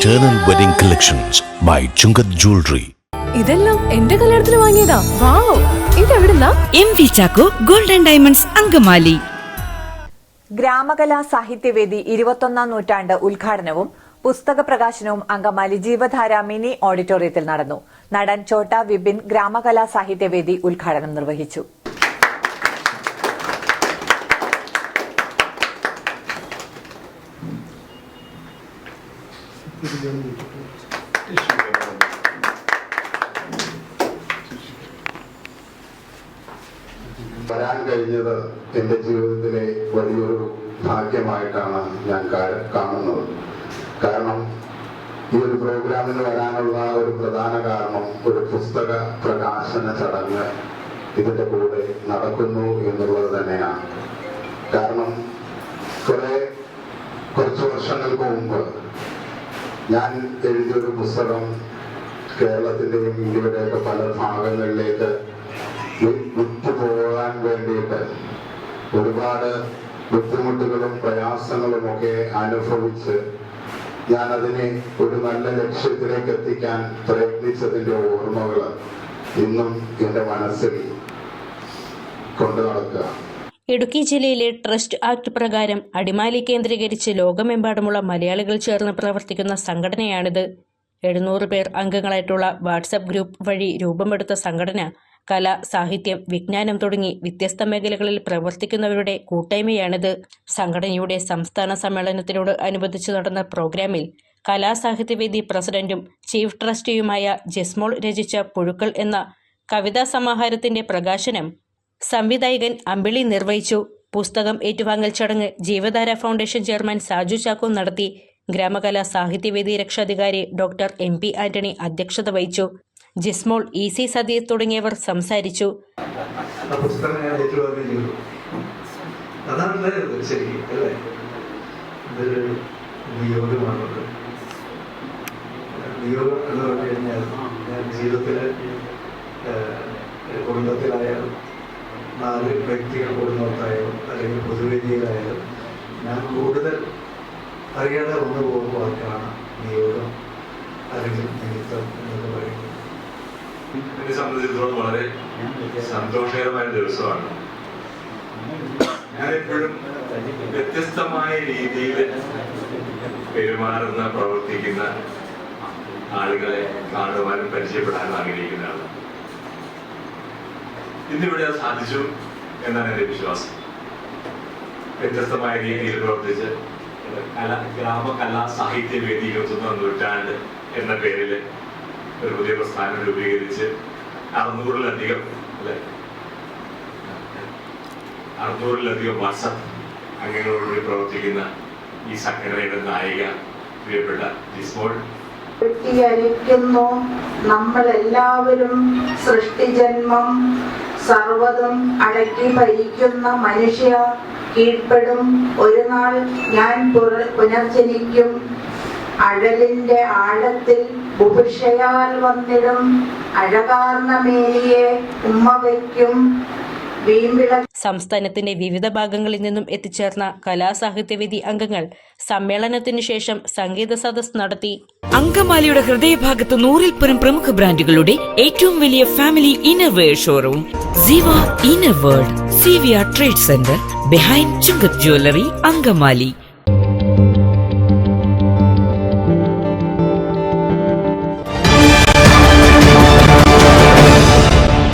Eternal Wedding Collections by Chungat Jewelry. ഇതെല്ലാം എന്റെ കല്യാണത്തിന് വാങ്ങിയതാ. Wow ഇതെവിടുന്നാ? M V Chacko golden diamonds Angamaly. Gramakala Sahityavedi ഇരുപത്തൊന്നാം നൂറ്റാണ്ട് ഉദ്ഘാടനവും പുസ്തക പ്രകാശനവും അങ്കമാലി ജീവധാര മിനി ഓഡിറ്റോറിയത്തിൽ നടന്നു. നടൻ ചോട്ട വിപിൻ ഗ്രാമകലാ സാഹിത്യവേദി ഉദ്ഘാടനം നിർവഹിച്ചു. വരാൻ കഴിഞ്ഞത് എന്റെ ജീവിതത്തിലെ വലിയൊരു ഭാഗ്യമായിട്ടാണ് ഞാൻ കാണുന്നത്. കാരണം ഈ ഒരു പ്രോഗ്രാമിന് വരാനുള്ള ഒരു പ്രധാന കാരണം ഒരു പുസ്തക പ്രകാശന ചടങ്ങ് ഇതിന്റെ കൂടെ നടക്കുന്നു എന്നുള്ളത് തന്നെയാണ്. കാരണം കുറെ കുറച്ച് വർഷങ്ങൾക്ക് മുമ്പ് ഞാൻ എഴുതിയൊരു പുസ്തകം കേരളത്തിന്റെയും ഇന്ത്യയുടെയൊക്കെ പല ഭാഗങ്ങളിലേക്ക് വിട്ടുപോകാൻ വേണ്ടിയിട്ട് ഒരുപാട് ബുദ്ധിമുട്ടുകളും പ്രയാസങ്ങളും ഒക്കെ അനുഭവിച്ച് ഞാൻ അതിനെ ഒരു നല്ല ലക്ഷ്യത്തിലേക്ക് എത്തിക്കാൻ പ്രയത്നിച്ചതിന്റെ ഓർമ്മകൾ ഇന്നും എന്റെ മനസ്സിൽ കൊണ്ടു നടക്കുക. ഇടുക്കി ജില്ലയിലെ ട്രസ്റ്റ് ആക്ട് പ്രകാരം അടിമാലി കേന്ദ്രീകരിച്ച് ലോകമെമ്പാടുമുള്ള മലയാളികൾ ചേർന്ന് പ്രവർത്തിക്കുന്ന സംഘടനയാണിത്. എഴുന്നൂറ് പേർ അംഗങ്ങളായിട്ടുള്ള വാട്സപ്പ് ഗ്രൂപ്പ് വഴി രൂപമെടുത്ത സംഘടന കല സാഹിത്യം വിജ്ഞാനം തുടങ്ങി വ്യത്യസ്ത മേഖലകളിൽ പ്രവർത്തിക്കുന്നവരുടെ കൂട്ടായ്മയാണിത്. സംഘടനയുടെ സംസ്ഥാന സമ്മേളനത്തിനോട് അനുബന്ധിച്ച് നടന്ന പ്രോഗ്രാമിൽ കലാസാഹിത്യവേദി പ്രസിഡന്റും ചീഫ് ട്രസ്റ്റിയുമായ ജസ്മോൾ രചിച്ച പുഴുക്കൾ എന്ന കവിതാ സമാഹാരത്തിന്റെ പ്രകാശനം സംവിധായകൻ അമ്പിളി നിർവഹിച്ചു. പുസ്തകം ഏറ്റുവാങ്ങൽ ചടങ്ങ് ജീവധാര ഫൗണ്ടേഷൻ ചെയർമാൻ സാജു ചാക്കോ നടത്തി. ഗ്രാമകലാ സാഹിത്യവേദി രക്ഷാധികാരി ഡോക്ടർ എം പി ആന്റണി അധ്യക്ഷത വഹിച്ചു. ജിസ്മോൾ ഇ സി സതീർ തുടങ്ങിയവർ സംസാരിച്ചു. കുടുംബത്തിലായാലും നാല് വ്യക്തികൾ കുടുംബത്തായാലും അല്ലെങ്കിൽ പൊതുവേദിയിലായാലും ഞാൻ കൂടുതൽ അറിയാതെ വന്നു പോകുന്ന നിയോഗം അല്ലെങ്കിൽ നിമിത്തം എന്നൊക്കെ പറയുന്നത്. എന്നെ സംബന്ധിച്ചിടത്തോളം വളരെ സന്തോഷകരമായ ദിവസമാണ്. ഞാനെപ്പോഴും വ്യത്യസ്തമായ രീതിയിൽ പെരുമാറുന്ന പ്രവർത്തിക്കുന്ന ആളുകളെ കാണുവാനും പരിചയപ്പെടാനും ആഗ്രഹിക്കുന്നതാണ്. ഇന്നിവിടെ സാധിച്ചു എന്നാണ് എന്റെ വിശ്വാസം. വ്യത്യസ്തമായ രീതിയിൽ പ്രവർത്തിച്ച് കല ഗ്രാമകലാ സാഹിത്യ വേദി ഇരുപത്തൊന്നാം നൂറ്റാണ്ട് എന്ന പേരിൽ ഒരു പുതിയ പ്രസ്ഥാനം രൂപീകരിച്ച് അറുന്നൂറിലധികം അല്ലെ? അറുന്നൂറിലധികം വാട്സപ്പ് അംഗങ്ങളോടുകൂടി പ്രവർത്തിക്കുന്ന ഈ സംഘടനയുടെ നായിക പ്രിയപ്പെട്ട ജിസ്മോൾ. വ്യക്തികരിക്കുന്നു നമ്മളെല്ലാവരും സൃഷ്ടിജന്മം സർവതും അടക്കി ഭരിക്കുന്ന മനുഷ്യ കീഴ്പ്പെടും. ഒരു നാൾ ഞാൻ പുനർജനിക്കും. അഴലിന്റെ ആഴത്തിൽ ബുഭിഷയാൽ വന്നിടും. അഴകാർന്ന മേനിയെ ഉമ്മ വയ്ക്കും വീമ്പിള സംസ്ഥാനത്തിന്റെ വിവിധ ഭാഗങ്ങളിൽ നിന്നും എത്തിച്ചേർന്ന കലാസാഹിത്യവേദി അംഗങ്ങൾ സമ്മേളനത്തിനു ശേഷം സംഗീത സദസ് നടത്തി. അങ്കമാലിയുടെ ഹൃദയഭാഗത്ത് നൂറിൽ പരം പ്രമുഖ ബ്രാൻഡുകളുടെ ഏറ്റവും വലിയ family innerwear showroom. Siva inner world C V R trade centre behind Chungath jewellery Angamaly.